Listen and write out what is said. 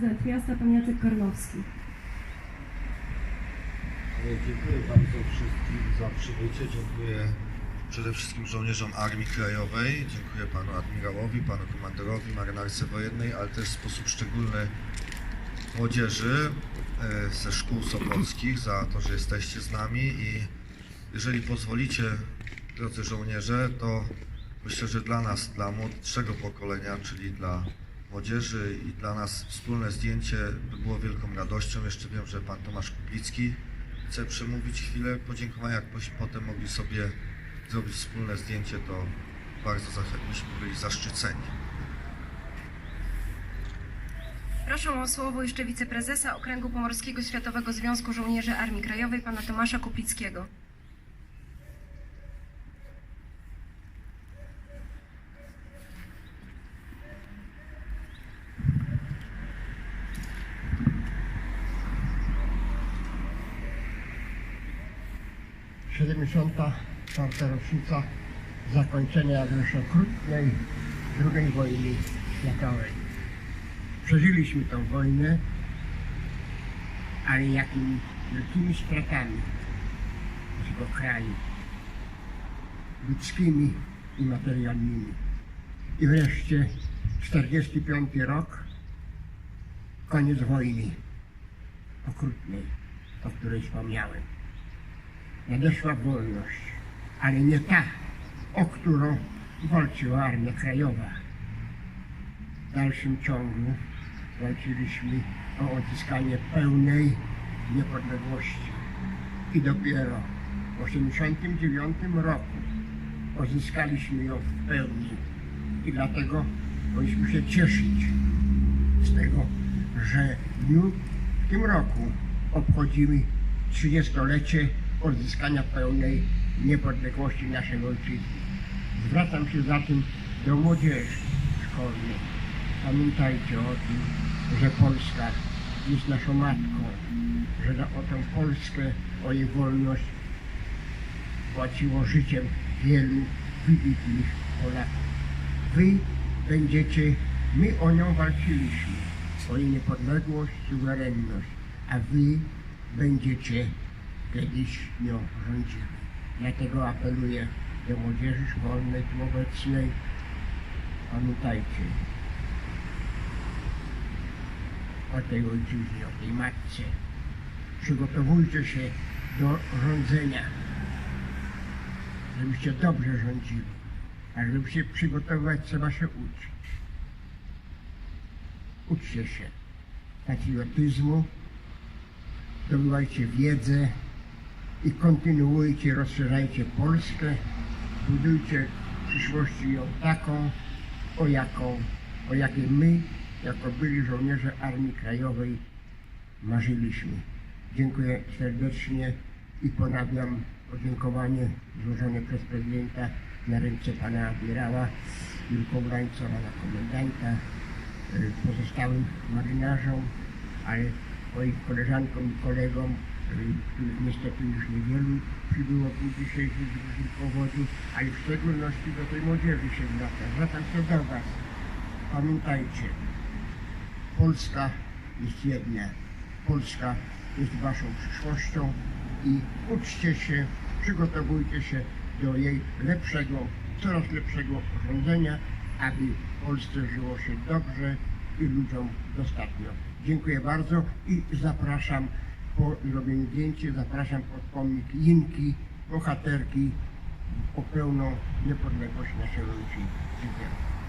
Prezydent miasta pan Jacek Karnowski. Dziękuję bardzo wszystkim za przybycie. Dziękuję przede wszystkim żołnierzom Armii Krajowej. Dziękuję panu admirałowi, panu komanderowi, marynarce wojennej, ale też w sposób szczególny młodzieży e, ze szkół sopockich za to, że jesteście z nami i jeżeli pozwolicie, drodzy żołnierze, to myślę, że dla nas, dla młodszego pokolenia, czyli dla młodzieży i dla nas wspólne zdjęcie by było wielką radością. Jeszcze wiem, że pan Tomasz Kublicki chce przemówić chwilę podziękowania, jakbyśmy potem mogli sobie zrobić wspólne zdjęcie, to bardzo byśmy byli zaszczyceni. Proszę o słowo jeszcze wiceprezesa Okręgu Pomorskiego Światowego Związku Żołnierzy Armii Krajowej, pana Tomasza Kuplickiego. - 74. rocznica zakończenia już okrutnej II wojny światowej. Przeżyliśmy tę wojnę, ale jakimi wielkimi stratami naszego kraju, ludzkimi i materialnymi. I wreszcie 45 rok, koniec wojny okrutnej, o której wspomniałem nadeszła wolność, ale nie ta, o którą walczyła Armia Krajowa. W dalszym ciągu walczyliśmy o odzyskanie pełnej niepodległości. I dopiero w 1989 roku odzyskaliśmy ją w pełni. I dlatego powinniśmy się cieszyć z tego, że w dniu w tym roku obchodzimy 30-lecie odzyskania pełnej niepodległości naszej ojczyzny. Zwracam się zatem do młodzieży szkolnej. Pamiętajcie o tym, że Polska jest naszą matką, że o tę Polskę, o jej wolność płaciło życiem wielu wybitnych Polaków. Wy będziecie, my o nią walczyliśmy, o jej niepodległość, suwerenność, a wy będziecie kiedyś nią rządzili. Dlatego apeluję do młodzieży szkolnej tu obecnej, pamiętajcie o tej ojczyźnie, o tej matce. Przygotowujcie się do rządzenia, żebyście dobrze rządzili. A żeby się przygotowywać, trzeba się uczyć. Uczcie się patriotyzmu, zdobywajcie wiedzę i kontynuujcie, rozszerzajcie Polskę, budujcie w przyszłości ją taką, o jaką, o jakiej my, jako byli żołnierze Armii Krajowej, marzyliśmy. Dziękuję serdecznie i ponawiam podziękowanie złożone przez prezydenta na ręce pana admirała Urańca, pana komendanta, y, pozostałym marynarzom, ale moim koleżankom i kolegom, niestety już niewielu przybyło w dniu dzisiejszym z różnych powodów, ale w szczególności do tej młodzieży się zwracam. Zwracam się do Was. Pamiętajcie, Polska jest jedna. Polska jest Waszą przyszłością i uczcie się, przygotowujcie się do jej lepszego, coraz lepszego rządzenia, aby Polsce żyło się dobrze i ludziom dostatnio. Dziękuję bardzo i zapraszam po zrobieniu zdjęcia, zapraszam pod pomnik Jinki, bohaterki o pełną niepodległość naszej ojczyzny. Dziękuję.